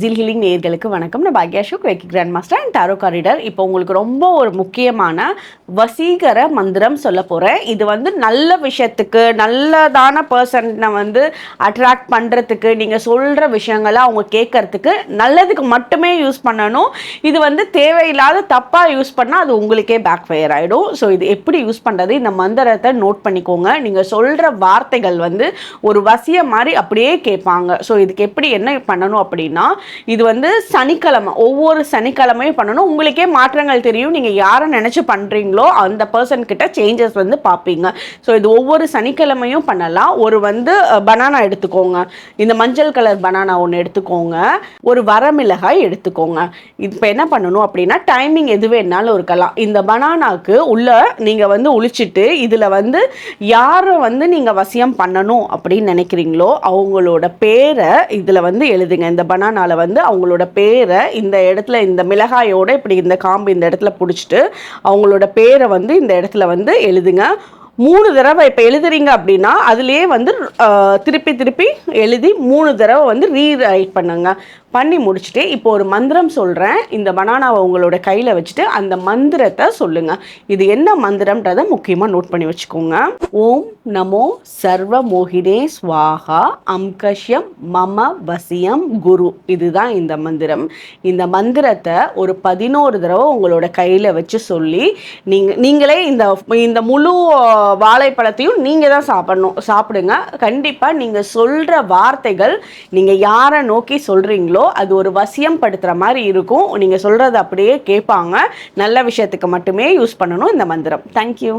ஜில் ஹிலிங் நேர்களுக்கு வணக்கம். நான் பாக்யா அசோக் வெக்கி கிராண்ட் மாஸ்டர் அண்ட் டாரோ காரிடர் இப்போ உங்களுக்கு ரொம்ப ஒரு முக்கியமான வசீகர மந்திரம் சொல்ல போகிறேன் இது வந்து நல்ல விஷயத்துக்கு நல்லதான பர்சனை வந்து அட்ராக்ட் பண்ணுறதுக்கு நீங்கள் சொல்கிற விஷயங்களை அவங்க கேட்கறதுக்கு நல்லதுக்கு மட்டுமே யூஸ் பண்ணணும். இது வந்து தேவையில்லாத தப்பாக யூஸ் பண்ணால் அது உங்களுக்கே பேக் ஃபயர் ஆகிடும் ஸோ இது எப்படி யூஸ் பண்ணுறது இந்த மந்திரத்தை நோட் பண்ணிக்கோங்க. நீங்கள் சொல்கிற வார்த்தைகள் வந்து ஒரு வசிய மாதிரி அப்படியே கேட்பாங்க. ஸோ இதுக்கு எப்படி என்ன பண்ணணும் அப்படின்னா இது வந்து சனிக்கிழமை. ஒவ்வொரு சனிக்கிழமையும் பண்ணணும். உங்களுக்கே மாற்றங்கள் தெரியும். நீங்கள் யாரை நினச்சி பண்ணுறீங்களோ அந்த பர்சன் கிட்ட சேஞ்சஸ் வந்து பார்ப்பீங்க. ஸோ இது ஒவ்வொரு சனிக்கிழமையும் பண்ணலாம். ஒரு வந்து பனானா எடுத்துக்கோங்க. இந்த மஞ்சள் கலர் பனானா ஒன்று எடுத்துக்கோங்க. ஒரு வரமிளகாய் எடுத்துக்கோங்க. இப்போ என்ன பண்ணணும் அப்படின்னா டைமிங் எது வேணாலும் இருக்கலாம். இந்த பனானாக்கு உள்ள நீங்கள் வந்து ஒழிச்சிட்டு இதில் வந்து யாரை வந்து நீங்கள் வசியம் பண்ணணும் அப்படின்னு நினைக்கிறீங்களோ அவங்களோட பேரை இதில் வந்து எழுதுங்க. இந்த பனானால வந்து அவங்களோட பேரை இந்த இடத்துல இந்த மிளகாயோட இப்படி இந்த காம்பு இந்த இடத்துல பிடிச்சிட்டு அவங்களோட பேரை வந்து இந்த இடத்துல வந்து எழுதுங்க. மூணு தடவை இப்போ எழுதுறீங்க அப்படின்னா அதுலேயே வந்து திருப்பி திருப்பி எழுதி மூணு தடவை வந்து ரீரைட் பண்ணுங்க. பண்ணி முடிச்சுட்டு இப்போ ஒரு மந்திரம் சொல்கிறேன் இந்த பனானாவை உங்களோட கையில் வச்சுட்டு அந்த மந்திரத்தை சொல்லுங்கள் இது என்ன மந்திரம்ன்றதை முக்கியமாக நோட் பண்ணி வச்சுக்கோங்க. ஓம் நமோ சர்வ மோகினே ஸ்வாகா அம்கஷ்யம் மம வசியம் குரு. இதுதான் இந்த மந்திரம். இந்த மந்திரத்தை ஒரு பதினோரு தடவை உங்களோட கையில் வச்சு சொல்லி நீங்கள் நீங்களே இந்த இந்த முழு வாழைப்பழத்தையும் நீங்கள் தான் சாப்பிடணும். சாப்பிடுங்க. கண்டிப்பாக நீங்கள் சொல்கிற வார்த்தைகள் நீங்கள் யாரை நோக்கி சொல்கிறீங்களோ அது ஒரு வசியம் படுத்துகிற மாதிரி இருக்கும். நீங்கள் சொல்கிறத அப்படியே கேட்பாங்க. நல்ல விஷயத்துக்கு மட்டுமே யூஸ் பண்ணணும் இந்த மந்திரம். தேங்க்யூ